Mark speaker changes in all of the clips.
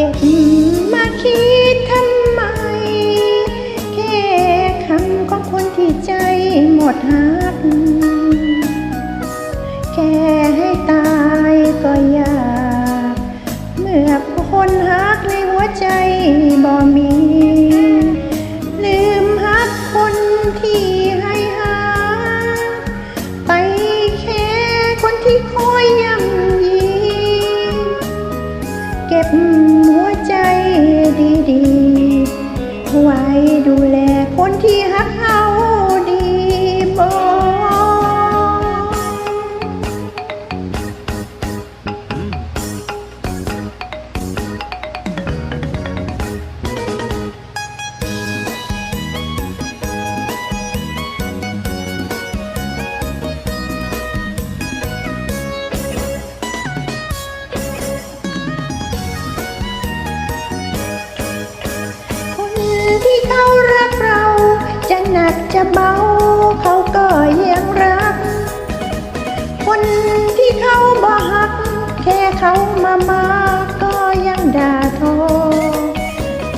Speaker 1: ก็บมาคิดทำไม แค่คำของคนที่ใจหมดหักแค่ให้ตายก็อยาก เมื่อคนหักในหัวใจบ่มี ลืมหักคนที่ให้หา ไปแค่คนที่คอยย่ำ ดูแลคนที่ฮัก ที่เขารักเรา จะหนักจะเบา เขาก็ยังรัก คนที่เขาบ่หัก แค่เขามามาก็ยังด่าทอ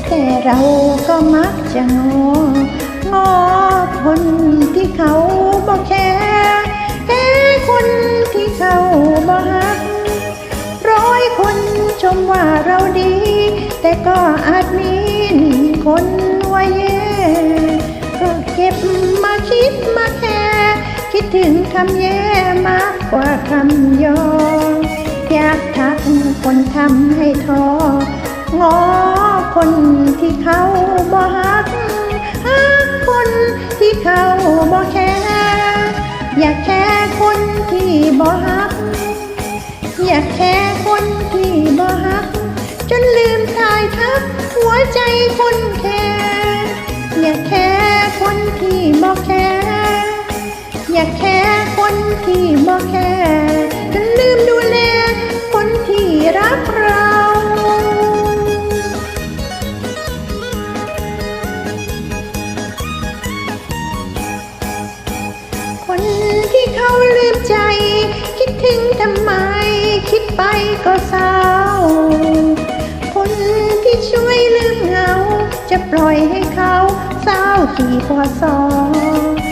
Speaker 1: แต่เราก็มักจะงองอคนที่เขาบ่แค่แค่คนที่เขาบ่หัก ร้อยคนชมว่าเราดี แต่ก็อาจมี ถึงคำแย่มากกว่าคำยอ อยากทักคนทำให้ท้องอคนที่เขาบ่ฮักฮักคนที่เขาบ่แค่อยากแค่คนที่บ่ฮัก อยากแค่คนที่บ่ฮัก จนลืมทายทักหัวใจคนแค่อยากแค่คนที่บ่แค่ อย่าแค่คนที่บ่แค่จนลืมดูแลคนที่รักเราคนที่เขาลืมใจ คิดถึงทำไม คิดไปก็เศร้า คนที่ช่วยลืมเหงา จะปล่อยให้เขาเศร้ากี่พอสอคน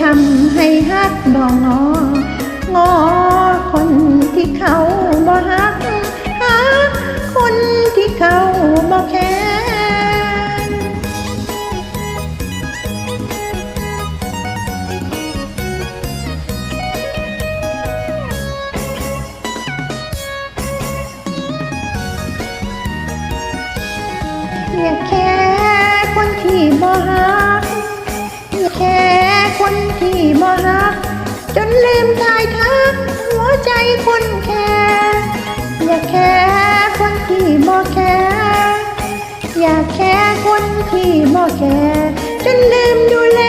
Speaker 1: ทำให้ฮักบ่งองอคนที่เขาบ่ฮักฮั คนแค่อยากแค่คนที่บ่แค่อยากแค่คนที่บ่แค่จนลืมดูแล